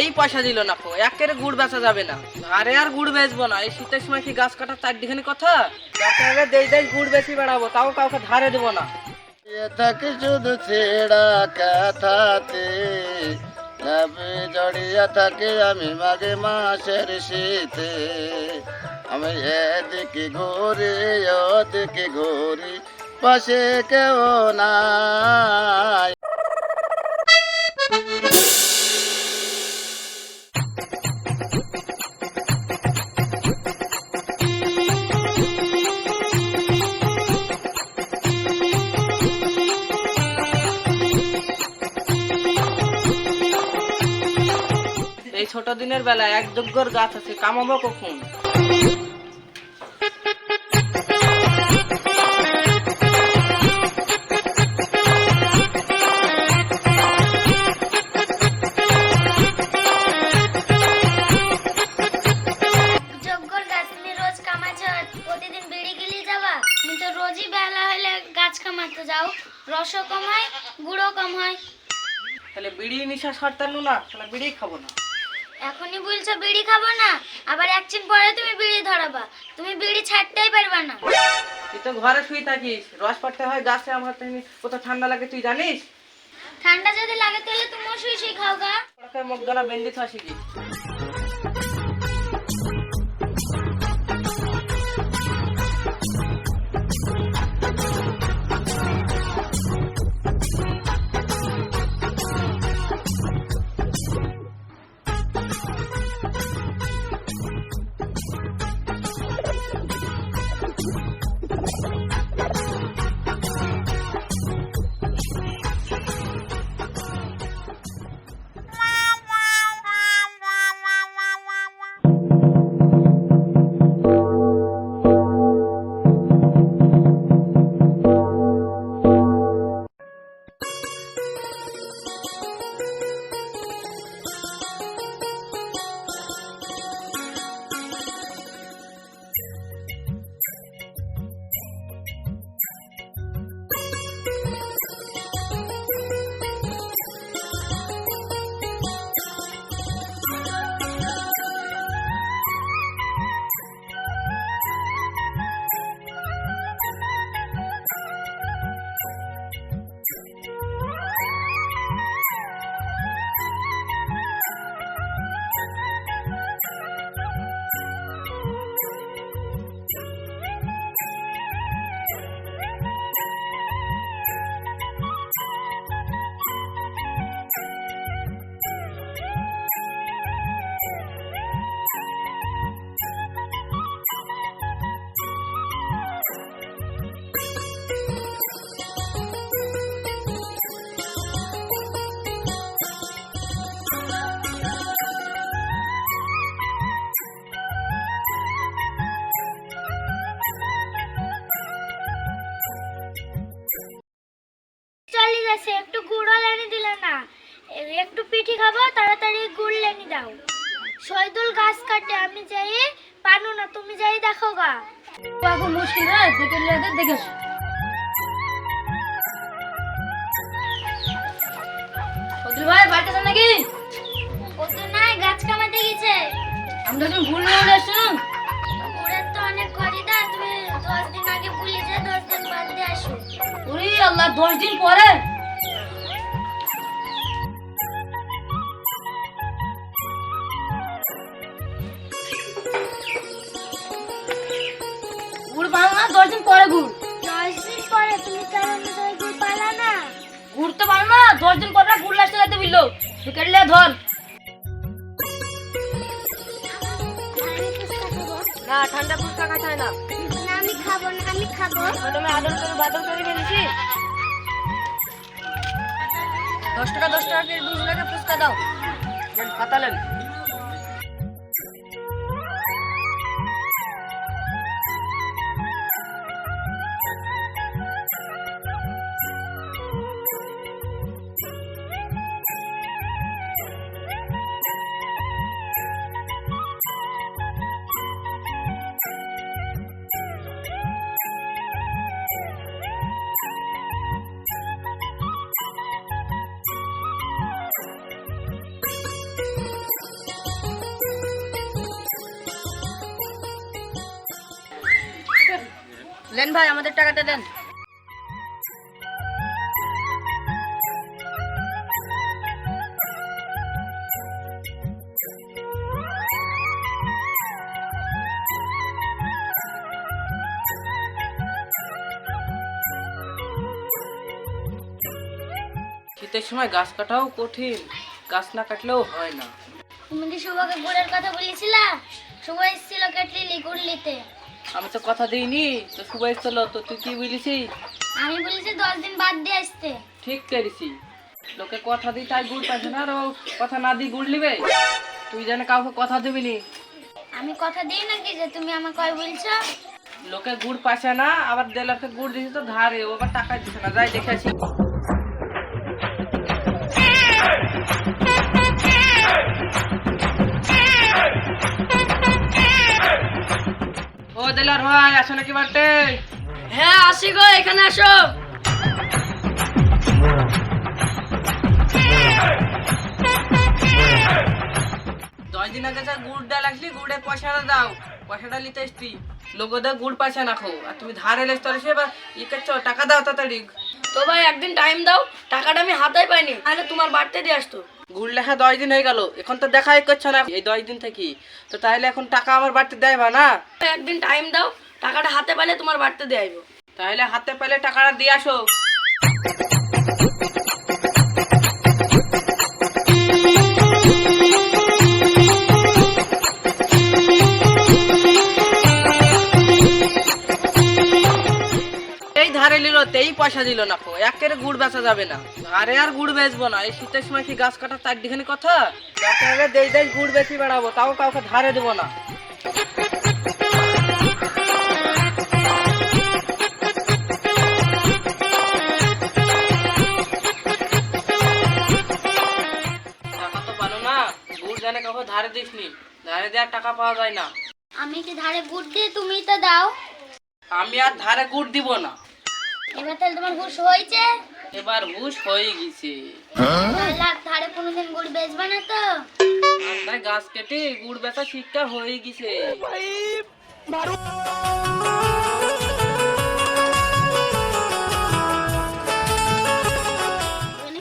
সেই পয়সা দিল না কো একের গুড় বেচা যাবে না। আরে আর গুড় বেচবো না, এই শীতের সময় কি গাছ কাটার চারদিখানি কথা? দরকার দেই দেই গুড় বেশি বেড়াবো, তাও কাউকে ধারে দেবো না। থাকে শুধু ছেড়া কথাতে, লাভে জড়িয়ে থাকে আমি মাঘে মাসের শীতে। আমি এদিকে ঘুরি, ওদিকে ঘুরি, পাশে কেউ নাই। দিনের বেলায় এক যোগ্যর গাছ আছে কামাবো কখন? যজ্ঞর প্রতিদিন বিড়ি গিলি যাবা? তুমি তো রোজই বেলা হলে গাছ কামাতে যাও। রসও কম হয় গুড়ও কম হয়। তাহলে বিড়ি নিশা সারতালু না তাহলে বিড়ি খাব না। এখনই বলছো বিড়ি খাব না? আবার একদিন পরে তুমি বিড়ি ধরাবা। তুমি বিড়ি ছাড়তেই পারবে না। তুই তো ঘরে শুয়ে থাকিস। রস পড়তে হয় গাছে আমার তুমি কত ঠান্ডা লাগে তুই জানিস? ঠান্ডা যদি লাগে তাহলে তুমি শুয়ে শুই খাও গা। মুখ গলা বেন্দি থাকি একটু পিঠি খাব তাড়াতাড়ি গুড় লেনি দাও। শহীদুল গাছ কাটে আমি যাই পানু না তুমি যাই দেখো গা। এখন মুশকিল রে দেখে দেখে সদুল ভাই বাড়িতে আছেন নাকি? তো নাই গাছ কামাতে গেছে। আমি তো একদিন ভুল নিয়ে এসেছিলাম গুড়ের তো অনেক খরিদার তুমি দশ দিন আগে ভুলে যে দশ দিন বাদ দিয়ে আসো। ওরে আল্লাহ দশ দিন পরে দশ দিন পরে? গুড় দশ দিন পরে তুমি পালা না। দশ দিন পরে গুড় লাসতে যেতে বিললো কেটলে ধর। না ঠান্ডা ফুচকা খাইতে হয় না। না আমি খাব না আমি খাব। ম্যাডামে আদর করে বাদর করে ফেলেছি দশ টাকা দশ টাকা দুশো টাকা ফুচকা দাও। পাতালেন দেন ভাই আমাদের টাকাটা দেন। শীতের সময় গাছ কাটাও কঠিন গাছ না কাটলেও হয় না। তুমি কি শুভকে গুড়ের কথা বলেছিলা শুভ এসেছিল কেটলি গুড় নিতে আমি তো কথা দিইনি তো শুভ চলো তো তুই কি বলিছি? আমি বলেছি দশ দিন বাদ দিয়ে আসতে। ঠিক করেছি। লোকে কথা দিই তাই গুড় পাইছে না আর ও কথা না দিয়ে গুড় নিবে? তুই জানে কাউকে কথা দিবি নি। আমি কথা দিই নাকি যে তুমি আমাকে কয় বলছো? লোকে গুড় পাইছে না আবার দেলাকে গুড় দিছে তো ধারে ও আবার টাকা দিছে না যাই দেখেছি ও দেলার ভাই আসো নাকি বাড়তে? হ্যাঁ আসি গো এখানে আসো। দশ দিন আগে যা গুড় ডাল আসলি গুড়ের পয়সাটা দাও। পয়সাটা নিতে এসছি। লোকদের গুড় পয়সা না খো আর তুমি ধারে লেস তোর সে ই করছ টাকা দাও তাড়াতাড়ি। তো ভাই একদিন টাইম দাও। টাকাটা আমি হাতে পাইনি। তাহলে তোমার বাড়তে দিয়ে আসতো। গুড় লেখা দশ দিন হয়ে গেল। এখন তো দেখাই করছ না এই দশ দিন থেকে। তো তাহলে এখন টাকা আমার বাড়তে দেয় বা না? একদিন টাইম দাও টাকাটা হাতে পেলে তোমার বাড়তে দিয়ে তাহলে হাতে পেলে টাকাটা দিয়ে আসো। তেই পয়সা দিল না খো একের গুড় বেচা যাবে না। ধারে আর গুড় বেচবো না এই শীতের সময় কি গাছ কাটার চারদিখানি কথা? দরকার দেই দেই গুড় বেশি বেড়াবো তাও কাউকে ধারে দেবো না। টাকা তো পানো না গুড় জানে কাউকে ধারে দিসনি ধারে দেওয়ার টাকা পাওয়া যায় না। আমি কি ধারে গুড় দিয়ে তুমি তো দাও। আমি আর ধারে গুড় দিব না। এবার তাহলে তোমার হুশ হয়েছে? এবার হুশ হয়ে গেছে। আর ধারে কোনোদিন গুড় বেচবে না তো। আমরা গাছ কেটে গুড় বেচা শিক্ষা হয়ে গেছে। এনে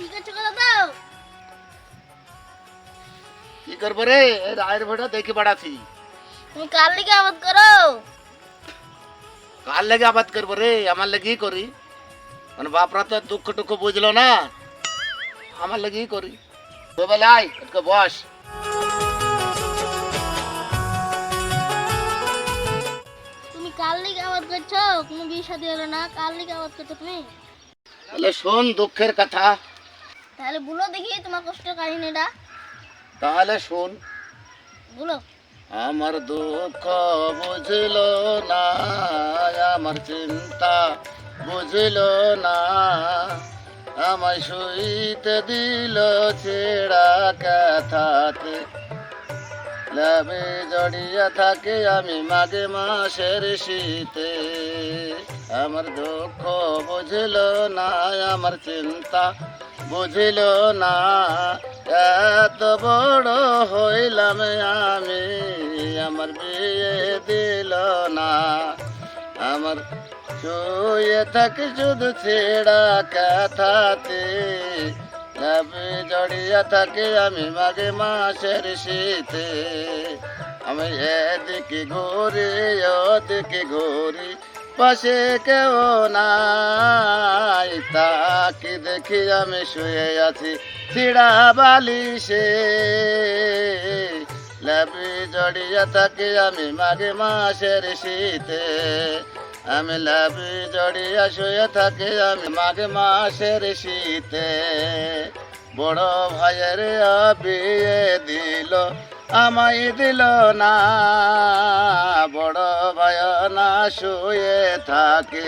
কি করব রে? রায়ের ভোটা দেখে বেড়াছি তুমি কার লিগে আবাদ করো? কার লেগে আবাদ করব রে? আমার লেগেই করি। মানে বাপরা তো দুঃখ টুক্ষ বুঝলো না। আমার লেগেই করি। তো বলে আয় একটু বস। তুমি কার লিগে আবাদ করছ? কোনো বিয়ে শাদী হলো না? কার লিগে আবাদ করছ তুমি? তাহলে শোন দুঃখের কথা। তাহলে বলো দেখি তোমার কষ্টের কাহিনীটা। তাহলে শোন। বলো। আমার দুঃখ বুঝল না আমার চিন্তা বুঝল না, আমায় শুইতে দিল ছেড়া কথাতে। লাভে জড়িয়া থাকে আমি মাঘে মাসের শীতে। আমার দুঃখ বুঝল না, আমার চিন্তা বুঝল না, এত বড় হইলাম আমি, আমার বিয়ে দিল না। আমার শুয়ে থাকে শুধু ছেড়া কথাতে জড়িয়া থাকে আমি মাঘে মাসের শীতে আমি এদিকে ঘুরি ওদিকে ঘুরি পাশে কেউ নাই তাকে দেখি আমি শুয়ে আছি চিড়া বালিশে লাভে জড়িয়া থাকে আমি মাঘে মাসের শীতে আমি লাভে জড়িয়া শুয়ে থাকে, আমি মাঘে মাসের শীতে। বড় ভাইয়ের বিয়ে দিল, আমায় দিল না। বড় ভাই না শুয়ে থাকে,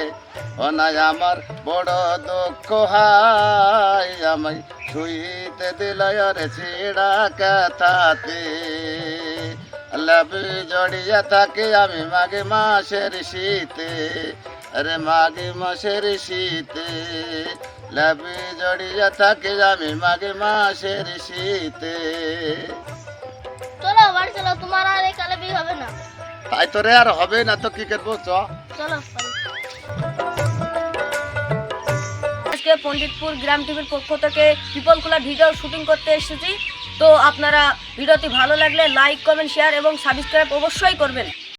অনায় আমার বড় দুঃখ হাই। আমায় শুইতে দিল রে ছিড়া কথাতে। পাগলাবি জড়িয়া থাকে আমি মাগে মাসের শীতে। আরে মাগে মাসের শীতে লাবি জড়িয়া থাকে আমি মাগে মাসের শীতে। চলো বাড়ি চলো তোমার আর এই কালে বিয়ে হবে না। তাই তো রে আর হবে না তো কি করব চলো আজকে পণ্ডিতপুর গ্রাম টিভির পক্ষ থেকে পিপল খোলা ভিডিও শুটিং করতে এসেছি। তো আপনারা ভিডিওটি ভালো লাগলে লাইক কমেন্ট শেয়ার এবং সাবস্ক্রাইব অবশ্যই করবেন।